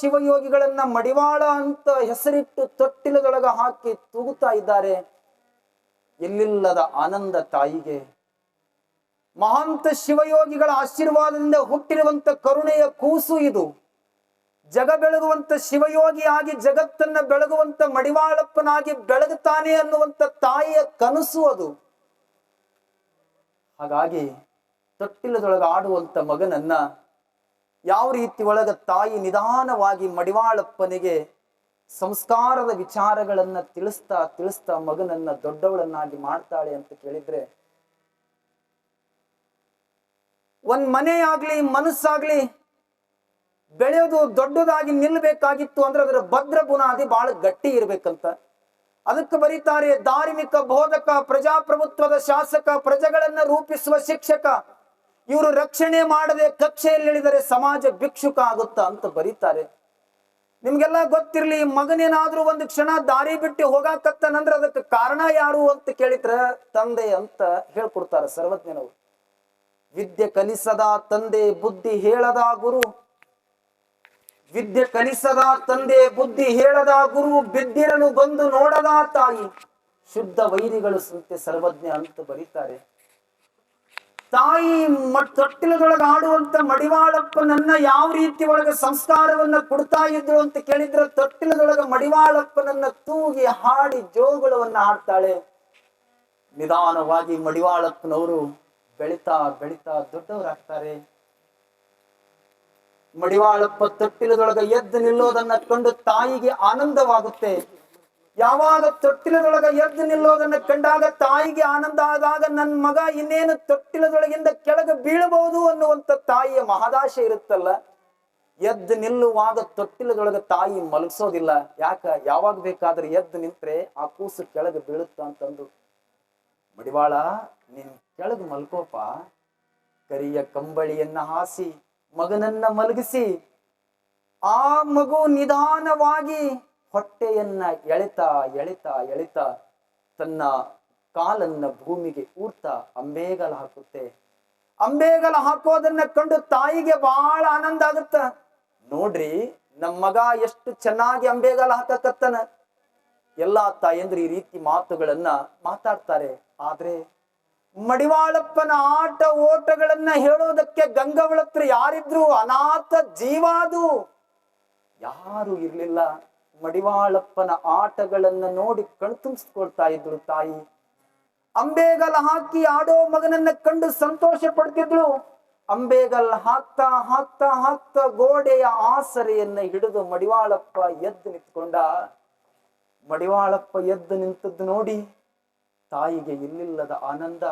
ಶಿವಯೋಗಿಗಳನ್ನ ಮಡಿವಾಳ ಅಂತ ಹೆಸರಿಟ್ಟು ತೊಟ್ಟಿಲದೊಳಗ ಹಾಕಿ ತೂಗುತ್ತಾ ಇದ್ದಾರೆ. ಎಲ್ಲಿಲ್ಲದ ಆನಂದ ತಾಯಿಗೆ. ಮಹಾಂತ ಶಿವಯೋಗಿಗಳ ಆಶೀರ್ವಾದದಿಂದ ಹುಟ್ಟಿರುವಂತ ಕರುಣೆಯ ಕೂಸು ಇದು. ಜಗ ಬೆಳಗುವಂತ ಶಿವಯೋಗಿಯಾಗಿ ಜಗತ್ತನ್ನ ಬೆಳಗುವಂತ ಮಡಿವಾಳಪ್ಪನಾಗಿ ಬೆಳಗುತ್ತಾನೆ ಅನ್ನುವಂತ ತಾಯಿಯ ಕನಸು ಅದು. ಹಾಗಾಗಿ ತೊಟ್ಟಿಲದೊಳಗ ಆಡುವಂತ ಮಗನನ್ನ ಯಾವ ರೀತಿ ಒಳಗ ತಾಯಿ ನಿಧಾನವಾಗಿ ಮಡಿವಾಳಪ್ಪನಿಗೆ ಸಂಸ್ಕಾರದ ವಿಚಾರಗಳನ್ನ ತಿಳಿಸ್ತಾ ತಿಳಿಸ್ತಾ ಮಗನನ್ನ ದೊಡ್ಡವಳನ್ನಾಗಿ ಮಾಡ್ತಾಳೆ ಅಂತ ಕೇಳಿದ್ರೆ, ಒಂದ್ ಮನೆ ಆಗ್ಲಿ ಮನಸ್ಸಾಗ್ಲಿ ಬೆಳೆಯೋದು ದೊಡ್ಡದಾಗಿ ನಿಲ್ಬೇಕಾಗಿತ್ತು ಅಂದ್ರೆ ಅದರ ಭದ್ರ ಬುನಾದಿ ಬಹಳ ಗಟ್ಟಿ ಇರ್ಬೇಕಂತ. ಅದಕ್ಕೆ ಬರೀತಾರೆ ಧಾರ್ಮಿಕ ಬೋಧಕ ಪ್ರಜಾಪ್ರಭುತ್ವದ ಶಾಸಕ ಪ್ರಜೆಗಳನ್ನ ರೂಪಿಸುವ ಶಿಕ್ಷಕ. ಇವರು ರಕ್ಷಣೆ ಮಾಡದೆ ಕಕ್ಷೆಯಲ್ಲಿಳಿದರೆ ಸಮಾಜ ಭಿಕ್ಷುಕ ಆಗುತ್ತಾ ಅಂತ ಬರೀತಾರೆ. ನಿಮ್ಗೆಲ್ಲ ಗೊತ್ತಿರ್ಲಿ, ಮಗನೇನಾದ್ರೂ ಒಂದು ಕ್ಷಣ ದಾರಿ ಬಿಟ್ಟು ಹೋಗಾಕತ್ತನಂದ್ರ ಅದಕ್ಕೆ ಕಾರಣ ಯಾರು ಅಂತ ಕೇಳಿದ್ರ ತಂದೆ ಅಂತ ಹೇಳ್ಕೊಡ್ತಾರೆ ಸರ್ವಜ್ಞನವರು. ವಿದ್ಯೆ ಕಲಿಸದ ತಂದೆ ಬುದ್ಧಿ ಹೇಳದ ಗುರು. ವಿದ್ಯೆ ಕಲಿಸದ ತಂದೆ ಬುದ್ಧಿ ಹೇಳದ ಗುರು ಬಿದ್ದಿರನು ಬಂದು ನೋಡದ ತಾಯಿ. ಶುದ್ಧ ವೈರಿಗಳು ಸಂತೆ ಸರ್ವಜ್ಞ ಅಂತ ಬರೀತಾರೆ. ತಾಯಿ ಮ- ತೊಟ್ಟಿಲದೊಳಗ ಆಡುವಂತ ಮಡಿವಾಳಪ್ಪನನ್ನ ಯಾವ ರೀತಿ ಒಳಗ ಸಂಸ್ಕಾರವನ್ನ ಕೊಡ್ತಾ ಇದ್ರು ಅಂತ ಕೇಳಿದ್ರೆ ತೊಟ್ಟಿಲದೊಳಗ ಮಡಿವಾಳಪ್ಪನನ್ನ ತೂಗಿ ಹಾಡಿ ಜೋಗುಳವನ್ನ ಹಾಡ್ತಾಳೆ. ನಿಧಾನವಾಗಿ ಮಡಿವಾಳಪ್ಪನವರು ಬೆಳಿತಾ ಬೆಳಿತಾ ದೊಡ್ಡವರಾಗ್ತಾರೆ. ಮಡಿವಾಳಪ್ಪ ತೊಟ್ಟಿಲದೊಳಗ ಎದ್ದು ನಿಲ್ಲೋದನ್ನ ಕಂಡು ತಾಯಿಗೆ ಆನಂದವಾಗುತ್ತೆ. ಯಾವಾಗ ತೊಟ್ಟಿಲದೊಳಗ ಎದ್ದು ನಿಲ್ಲೋದನ್ನ ಕಂಡಾಗ ತಾಯಿಗೆ ಆನಂದ ಆದಾಗ ನನ್ನ ಮಗ ಇನ್ನೇನು ತೊಟ್ಟಿಲದೊಳಗಿಂದ ಕೆಳಗೆ ಬೀಳಬಹುದು ಅನ್ನುವಂತ ತಾಯಿಯ ಮಹದಾಶೆ ಇರುತ್ತಲ್ಲ? ಎದ್ದು ನಿಲ್ಲುವಾಗ ತೊಟ್ಟಿಲದೊಳಗ ತಾಯಿ ಮಲಗಿಸೋದಿಲ್ಲ. ಯಾಕ? ಯಾವಾಗ ಬೇಕಾದ್ರೆ ಎದ್ದು ನಿಂತ್ರೆ ಆ ಕೂಸು ಕೆಳಗೆ ಬೀಳುತ್ತ ಅಂತಂದು. ಮಡಿವಾಳ, ನೀನ್ ಕೆಳಗೆ ಮಲ್ಕೋಪ. ಕರಿಯ ಕಂಬಳಿಯನ್ನ ಹಾಸಿ, ಮಗನನ್ನ ಮಲಗಿಸಿ, ಆ ಮಗು ನಿಧಾನವಾಗಿ ಹೊಟ್ಟೆಯನ್ನ ಎಳಿತಾ ಎಳಿತಾ ಎಳಿತಾ ತನ್ನ ಕಾಲನ್ನ ಭೂಮಿಗೆ ಊರ್ತಾ ಅಂಬೇಗಲ ಹಾಕುತ್ತೆ. ಅಂಬೇಗಲ ಹಾಕೋದನ್ನ ಕಂಡು ತಾಯಿಗೆ ಬಹಳ ಆನಂದ ಆಗುತ್ತ. ನೋಡ್ರಿ ನಮ್ಮ ಮಗ ಎಷ್ಟು ಚೆನ್ನಾಗಿ ಅಂಬೇಗಲ ಹಾಕಕತ್ತನ. ಎಲ್ಲಾ ತಾಯಂದ್ರು ಈ ರೀತಿ ಮಾತುಗಳನ್ನ ಮಾತಾಡ್ತಾರೆ. ಆದ್ರೆ, ಮಡಿವಾಳಪ್ಪನ ಆಟ ಓಟಗಳನ್ನ ಹೇಳೋದಕ್ಕೆ ಗಂಗವಳತ್ರ ಯಾರಿದ್ರು ಅನಾಥ ಜೀವಾದು ಯಾರು ಇರ್ಲಿಲ್ಲ. ಮಡಿವಾಳಪ್ಪನ ಆಟಗಳನ್ನ ನೋಡಿ ಕಣ್ತುಂಬಿಸ್ಕೊಳ್ತಾ ಇದ್ರು ತಾಯಿ. ಅಂಬೇಗಲ್ ಹಾಕಿ ಆಡೋ ಮಗನನ್ನ ಕಂಡು ಸಂತೋಷ ಪಡ್ತಿದ್ಳು ಅಂಬೇಗಲ್ ಹಾಕ್ತಾ ಹಾಕ್ತಾ ಹಾಕ್ತಾ ಗೋಡೆಯ ಆಸರೆಯನ್ನ ಹಿಡಿದು ಮಡಿವಾಳಪ್ಪ ಎದ್ದು ನಿಂತ್ಕೊಂಡ. ಮಡಿವಾಳಪ್ಪ ಎದ್ದು ನಿಂತದ್ದು ನೋಡಿ ತಾಯಿಗೆ ಇಲ್ಲಿಲ್ಲದ ಆನಂದ.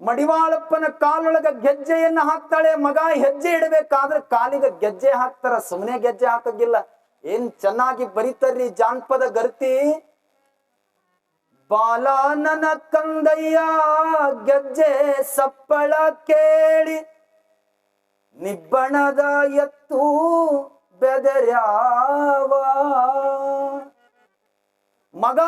ಮಡಿವಾಳಪ್ಪನ ಕಾಲೊಳಗ ಗೆಜ್ಜೆಯನ್ನ ಹಾಕ್ತಾಳೆ, ಮಗ ಹೆಜ್ಜೆ ಇಡಬೇಕಾದ್ರೆ ಕಾಲಿಗೆ ಗೆಜ್ಜೆ ಹಾಕ್ತಾರ ಸುಮ್ಮನೆ ಗೆಜ್ಜೆ ಹಾಕಂಗಿಲ್ಲ ಏನ್ ಚೆನ್ನಾಗಿ ಬರೀತಾರ್ರಿ ಜಾನಪದ ಗರ್ತಿ? ಬಾಲನನ ಕಂದಯ್ಯ ಗೆಜ್ಜೆ ಸಪ್ಪಳ ಕೇಳಿ ನಿಬ್ಬಣದ ಎತ್ತು ಬೆದರ್ಯಾವ. ಮಗ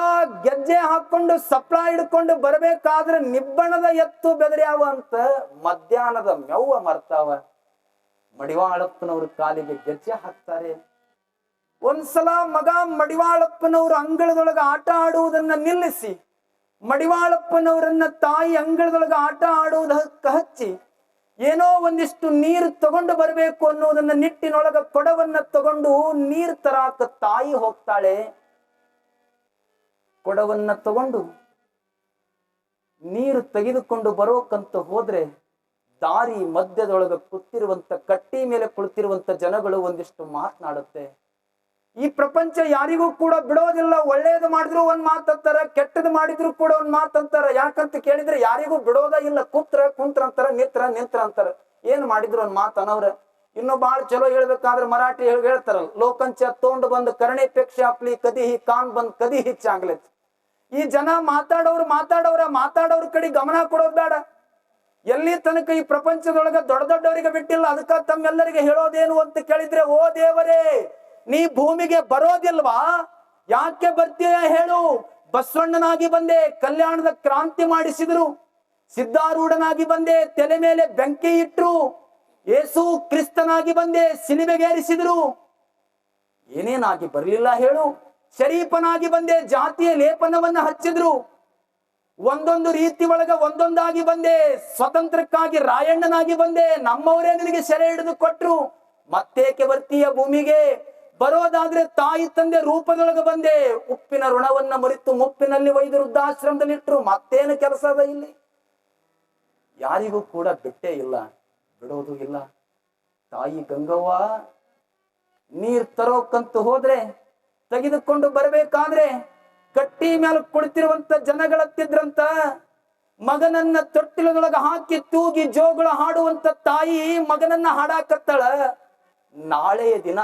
ಗೆಜ್ಜೆ ಹಾಕೊಂಡು ಸಪ್ಳ ಹಿಡ್ಕೊಂಡು ಬರಬೇಕಾದ್ರೆ ನಿಬ್ಬಣದ ಎತ್ತು ಬೆದರ್ಯಾವ ಅಂತ ಮಧ್ಯಾಹ್ನದ ಮೆವ್ವ ಮರ್ತಾವ. ಮಡಿವಾಳಪ್ಪನವ್ರ ಕಾಲಿಗೆ ಗೆಜ್ಜೆ ಹಾಕ್ತಾರೆ. ಒಂದ್ಸಲ ಮಗ ಮಡಿವಾಳಪ್ಪನವರು ಅಂಗಳದೊಳಗೆ ಆಟ ಆಡುವುದನ್ನ ನಿಲ್ಲಿಸಿ, ಮಡಿವಾಳಪ್ಪನವರನ್ನ ತಾಯಿ ಅಂಗಳದೊಳಗೆ ಆಟ ಆಡುವುದಕ್ಕೆ ಹಚ್ಚಿ, ಏನೋ ಒಂದಿಷ್ಟು ನೀರು ತಗೊಂಡು ಬರಬೇಕು ಅನ್ನೋದನ್ನ ನಿಟ್ಟಿನೊಳಗ ಕೊಡವನ್ನ ತಗೊಂಡು ನೀರ್ ತರಾಕ ತಾಯಿ ಹೋಗ್ತಾಳೆ. ಕೊಡವನ್ನ ತಗೊಂಡು ನೀರು ತೆಗೆದುಕೊಂಡು ಬರೋಕಂತ ಹೋದ್ರೆ ದಾರಿ ಮಧ್ಯದೊಳಗ ಕುತ್ತಿರುವಂತ, ಕಟ್ಟಿ ಮೇಲೆ ಕುಳಿತಿರುವಂತ ಜನಗಳು ಒಂದಿಷ್ಟು ಮಾತನಾಡುತ್ತೆ. ಈ ಪ್ರಪಂಚ ಯಾರಿಗೂ ಕೂಡ ಬಿಡೋದಿಲ್ಲ, ಒಳ್ಳೇದು ಮಾಡಿದ್ರು ಒಂದ್ ಮಾತಂತಾರ ಕೆಟ್ಟದ್ ಮಾಡಿದ್ರು ಕೂಡ ಒಂದ್ ಮಾತಂತಾರ ಯಾಕಂತ ಕೇಳಿದ್ರೆ ಯಾರಿಗೂ ಬಿಡೋದ ಇಲ್ಲ. ಕೂತ್ರ, ಕುಂತ್ರ ಅಂತಾರ ನಿತ್ರ ನಿಂತ್ರ ಅಂತಾರ. ಏನ್ ಮಾಡಿದ್ರು ಒಂದ್ ಮಾತ ಅನ್ನವ್ರ? ಇನ್ನು ಬಾಳ್ ಚಲೋ ಹೇಳ್ಬೇಕಾದ್ರೆ ಮರಾಠಿ ಹೇಳ್ ಹೇಳ್ತಾರ ಲೋಕಂಚ ತೋಂಡ್ ಬಂದ್ ಕರ್ಣೆ ಪೇಕ್ಷೆ ಅಪ್ಲಿ ಕದಿ ಹಿ ಕಾನ್ ಬಂದ್ ಕದಿ ಚಾಂಗ್ಲೆತ್ ಈ ಜನ ಮಾತಾಡೋರು ಮಾತಾಡೋರ, ಮಾತಾಡೋರ್ ಕಡೆ ಗಮನ ಕೊಡೋದ್ ಬೇಡ. ಎಲ್ಲಿ ತನಕ ಈ ಪ್ರಪಂಚದೊಳಗ ದೊಡ್ಡ ದೊಡ್ಡವರಿಗೆ ಬಿಟ್ಟಿಲ್ಲ, ಅದಕ್ಕ ತಮ್ಮೆಲ್ಲರಿಗೆ ಹೇಳೋದೇನು ಅಂತ ಕೇಳಿದ್ರೆ, ಓ ದೇವರೇ ನೀ ಭೂಮಿಗೆ ಬರೋದಿಲ್ವಾ? ಯಾಕೆ ಬರ್ತೀಯ ಹೇಳು. ಬಸವಣ್ಣನಾಗಿ ಬಂದೆ, ಕಲ್ಯಾಣದ ಕ್ರಾಂತಿ ಮಾಡಿಸಿದ್ರು. ಸಿದ್ಧಾರೂಢನಾಗಿ ಬಂದೆ, ತಲೆ ಮೇಲೆ ಬೆಂಕಿ ಇಟ್ರು. ಏಸು ಕ್ರಿಸ್ತನಾಗಿ ಬಂದೆ, ಸಿನಿಮೆಗೇರಿಸಿದ್ರು. ಏನೇನಾಗಿ ಬರಲಿಲ್ಲ ಹೇಳು. ಶರೀಫನಾಗಿ ಬಂದೆ, ಜಾತಿಯ ಲೇಪನವನ್ನ ಹಚ್ಚಿದ್ರು. ಒಂದೊಂದು ರೀತಿ ಒಳಗ ಒಂದೊಂದಾಗಿ ಬಂದೆ, ಸ್ವತಂತ್ರಕ್ಕಾಗಿ ರಾಯಣ್ಣನಾಗಿ ಬಂದೆ, ನಮ್ಮವರೇ ನಿನಗೆ ಸೆರೆ ಹಿಡಿದು ಕೊಟ್ರು. ಮತ್ತೇಕೆ ಬರ್ತೀಯ ಭೂಮಿಗೆ? ಬರೋದಾದ್ರೆ ತಾಯಿ ತಂದೆ ರೂಪದೊಳಗೆ ಬಂದೆ. ಉಪ್ಪಿನ ಋಣವನ್ನ ಮರಿತು ಮುಪ್ಪಿನಲ್ಲಿ ಒಯ್ದು ವೃದ್ಧಾಶ್ರಮದಲ್ಲಿಟ್ರು. ಮತ್ತೇನು ಕೆಲಸ ಅದ ಇಲ್ಲಿ? ಯಾರಿಗೂ ಕೂಡ ಬಿಟ್ಟೇ ಇಲ್ಲ, ಬಿಡೋದು ಇಲ್ಲ. ತಾಯಿ ಗಂಗವ್ವ, ನೀರ್ ತರೋಕಂತ ಹೋದ್ರೆ, ತೆಗೆದುಕೊಂಡು ಬರಬೇಕಾದ್ರೆ, ಕಟ್ಟಿ ಮೇಲೆ ಕುಳಿತಿರುವಂತ ಜನಗಳತ್ತಿದ್ರಂತ, ಮಗನನ್ನ ತೊಟ್ಟಿಲದೊಳಗ ಹಾಕಿ ತೂಗಿ ಜೋಗುಳ ಹಾಡುವಂತ ತಾಯಿ ಮಗನನ್ನ ಹಾಡಾಕತ್ತಾಳ. ನಾಳೆಯ ದಿನ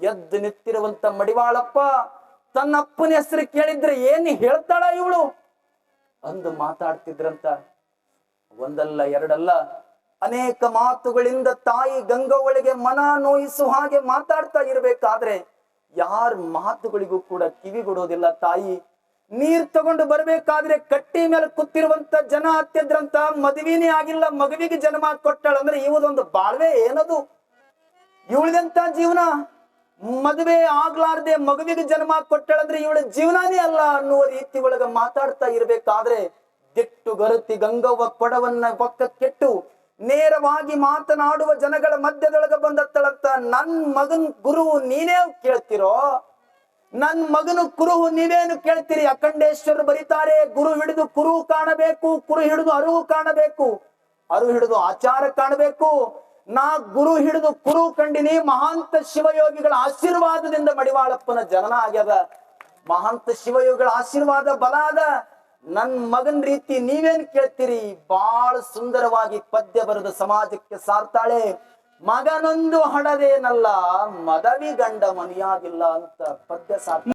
ಎದ್ದು ನಿಂತಿರುವಂತ ಮಡಿವಾಳಪ್ಪ ತನ್ನ ಅಪ್ಪನ ಹೆಸರು ಕೇಳಿದ್ರೆ ಏನ್ ಹೇಳ್ತಾಳ ಇವಳು? ಅಂದು ಮಾತಾಡ್ತಿದ್ರಂತ. ಒಂದಲ್ಲ ಎರಡಲ್ಲ ಅನೇಕ ಮಾತುಗಳಿಂದ ತಾಯಿ ಗಂಗವಳಿಗೆ ಮನ ನೋಯಿಸುವ ಹಾಗೆ ಮಾತಾಡ್ತಾ ಇರಬೇಕಾದ್ರೆ ಯಾರ ಮಾತುಗಳಿಗೂ ಕೂಡ ಕಿವಿಗೊಡೋದಿಲ್ಲ ತಾಯಿ. ನೀರ್ ತಗೊಂಡು ಬರಬೇಕಾದ್ರೆ ಕಟ್ಟಿ ಮೇಲೆ ಕೂತಿರುವಂತ ಜನ ಹತ್ತಿದ್ರಂತ. ಮದುವೆನೇ ಆಗಿಲ್ಲ, ಮಗುವಿಗೆ ಜನ್ಮ ಕೊಟ್ಟಳಂದ್ರೆ ಇವದೊಂದು ಬಾಳ್ವೆ ಏನದು? ಇವಳದಂತ ಜೀವನ? ಮದುವೆ ಆಗ್ಲಾರ್ದೆ ಮಗುವಿಗೆ ಜನ್ಮ ಕೊಟ್ಟಳಂದ್ರೆ ಇವಳ ಜೀವನಾನೇ ಅಲ್ಲ ಅನ್ನುವ ರೀತಿ ಒಳಗ ಮಾತಾಡ್ತಾ ಇರ್ಬೇಕಾದ್ರೆ ದಿಟ್ಟು ಗರುತಿ ಗಂಗವ್ವ ಕೊಡವನ್ನ ಪಕ್ಕ ಕೆಟ್ಟು ನೇರವಾಗಿ ಮಾತನಾಡುವ ಜನಗಳ ಮಧ್ಯದೊಳಗ ಬಂದತ್ತಳಂತ ನನ್ ಮಗನ್ ಗುರು ನೀನೇ ಕೇಳ್ತಿರೋ? ನನ್ ಮಗನು ಕುರುಹು ನೀವೇನು ಕೇಳ್ತೀರಿ? ಅಖಂಡೇಶ್ವರ ಬರೀತಾರೆ, ಗುರು ಹಿಡಿದು ಕುರು ಕಾಣಬೇಕು, ಕುರು ಹಿಡಿದು ಅರುವು ಕಾಣಬೇಕು ಅರು ಹಿಡಿದು ಆಚಾರ ಕಾಣಬೇಕು ನಾ ಗುರು ಹಿಡಿದು ಕುರು ಕಂಡಿನಿ ಮಹಾಂತ ಶಿವಯೋಗಿಗಳ ಆಶೀರ್ವಾದದಿಂದ ಮಡಿವಾಳಪ್ಪನ ಜನನ ಆಗ್ಯದ. ಮಹಾಂತ ಶಿವಯೋಗಿಗಳ ಆಶೀರ್ವಾದ ಬಲ ಅದ. ನನ್ ಮಗನ್ ರೀತಿ ನೀವೇನ್ ಕೇಳ್ತೀರಿ? ಬಾಳ ಸುಂದರವಾಗಿ ಪದ್ಯ ಬರೆದ ಸಮಾಜಕ್ಕೆ ಸಾರ್ತಾಳೆ. ಮಗನೊಂದು ಹಡದೇನಲ್ಲ ಮದವಿ ಗಂಡ ಮನೆಯಾಗಿಲ್ಲ ಅಂತ ಪದ್ಯ ಸಾರ್ತಾಳೆ.